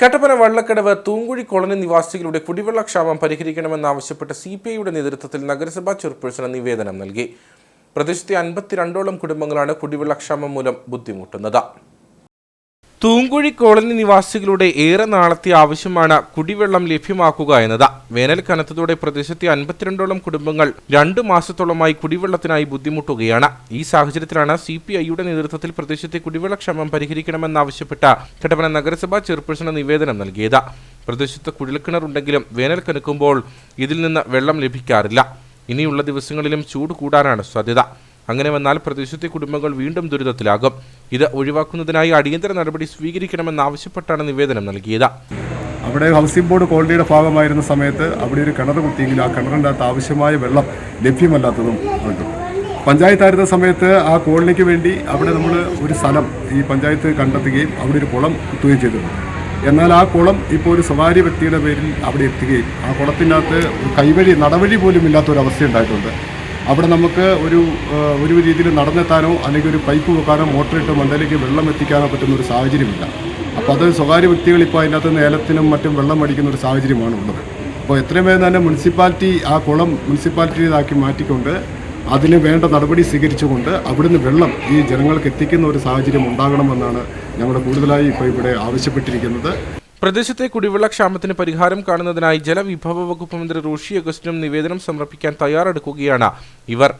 Kattappana Vallakkadavu Thoomkuzhy colony നിവാസികളുടെ കുടിവെള്ളക്ഷാമം പരിഹരിക്കണമെന്നാവശ്യപ്പെട്ട് C P ഐയുടെ നേതൃത്വത്തിൽ നഗരസഭാ ചെയർപേഴ്സണ് നിവേദനം നൽകി. പ്രദേശത്തെ അൻപത്തിരണ്ടോളം കുടുംബങ്ങളാണ് കുടിവെള്ളക്ഷാമം മൂലം ബുദ്ധിമുട്ടുന്നത്. തൂങ്കുഴി കോളനി നിവാസികളുടെ ഏറെ നാളത്തെ ആവശ്യമാണ് കുടിവെള്ളം ലഭ്യമാക്കുക എന്നത്. വേനൽ കനത്തതോടെ പ്രദേശത്തെ അൻപത്തിരണ്ടോളം കുടുംബങ്ങൾ രണ്ടു മാസത്തോളമായി കുടിവെള്ളത്തിനായി ബുദ്ധിമുട്ടുകയാണ്. ഈ സാഹചര്യത്തിലാണ് സി പി ഐയുടെ നേതൃത്വത്തിൽ പ്രദേശത്തെ കുടിവെള്ളക്ഷാമം പരിഹരിക്കണമെന്നാവശ്യപ്പെട്ട കട്ടപ്പന നഗരസഭാ ചെയർപേഴ്സണ് നിവേദനം നൽകിയത്. പ്രദേശത്ത് കുഴൽക്കിണറുണ്ടെങ്കിലും വേനൽ കനക്കുമ്പോൾ ഇതിൽ നിന്ന് വെള്ളം ലഭിക്കാറില്ല. ഇനിയുള്ള ദിവസങ്ങളിലും ചൂട് കൂടാനാണ് സാധ്യത. അങ്ങനെ വന്നാൽ പ്രദേശത്തെ കുടുംബങ്ങൾ വീണ്ടും ദുരിതത്തിലാകും. ഇത് ഒഴിവാക്കുന്നതിനായി അടിയന്തര നടപടി സ്വീകരിക്കണമെന്നാവശ്യപ്പെട്ടാണ് നിവേദനം നൽകിയത്. അവിടെ ഹൗസിംഗ് ബോർഡ് കോളനിയുടെ ഭാഗമായിരുന്ന സമയത്ത് അവിടെ ഒരു കിണർ കുത്തിയെങ്കിൽ ആ കിണറിന്റെ അകത്ത് ആവശ്യമായ വെള്ളം ലഭ്യമല്ലാത്തതും ഉണ്ട് പഞ്ചായത്തായിരുന്ന സമയത്ത് ആ കോളനിക്ക് വേണ്ടി അവിടെ നമ്മൾ ഒരു സ്ഥലം ഈ പഞ്ചായത്ത് കണ്ടെത്തുകയും അവിടെ ഒരു കുളം കുത്തുകയും ചെയ്തിട്ടുണ്ട് എന്നാൽ ആ കുളം ഇപ്പോൾ ഒരു സ്വകാര്യ വ്യക്തിയുടെ പേരിൽ അവിടെ എത്തുകയും ആ കുളത്തിനകത്ത് കൈവഴി നടവഴി പോലും ഇല്ലാത്തൊരവസ്ഥ ഉണ്ടായിട്ടുണ്ട് അവിടെ നമുക്ക് ഒരു ഒരു രീതിയിൽ നടന്നെത്താനോ അല്ലെങ്കിൽ ഒരു പൈപ്പ് വെക്കാനോ മോട്ടറിട്ട് മണ്ടയിലേക്ക് വെള്ളം എത്തിക്കാനോ പറ്റുന്ന ഒരു സാഹചര്യമില്ല. അപ്പോൾ അത് സ്വകാര്യ വ്യക്തികൾ ഇപ്പോൾ അതിനകത്ത് ഏലത്തിനും മറ്റും വെള്ളം അടിക്കുന്ന ഒരു സാഹചര്യമാണ് ഉള്ളത്. അപ്പോൾ എത്രയും വേഗം തന്നെ മുനിസിപ്പാലിറ്റി ആ കുളം മുനിസിപ്പാലിറ്റിയിലാക്കി മാറ്റിക്കൊണ്ട് അതിന് വേണ്ട നടപടി സ്വീകരിച്ചുകൊണ്ട് അവിടുന്ന് വെള്ളം ഈ ജനങ്ങൾക്ക് എത്തിക്കുന്ന ഒരു സാഹചര്യം ഉണ്ടാകണമെന്നാണ് ഞങ്ങൾ കൂടുതലായി ഇപ്പോൾ ഇവിടെ ആവശ്യപ്പെട്ടിരിക്കുന്നത്. പ്രദേശത്തെ കുടിവെള്ളക്ഷാമത്തിന് പരിഹാരം കാണുന്നതിനായി ജലവിഭവ വകുപ്പ് മന്ത്രി റോഷി അഗസ്റ്റിനും നിവേദനം സമർപ്പിക്കാൻ തയ്യാറെടുക്കുകയാണ് ഇവർ.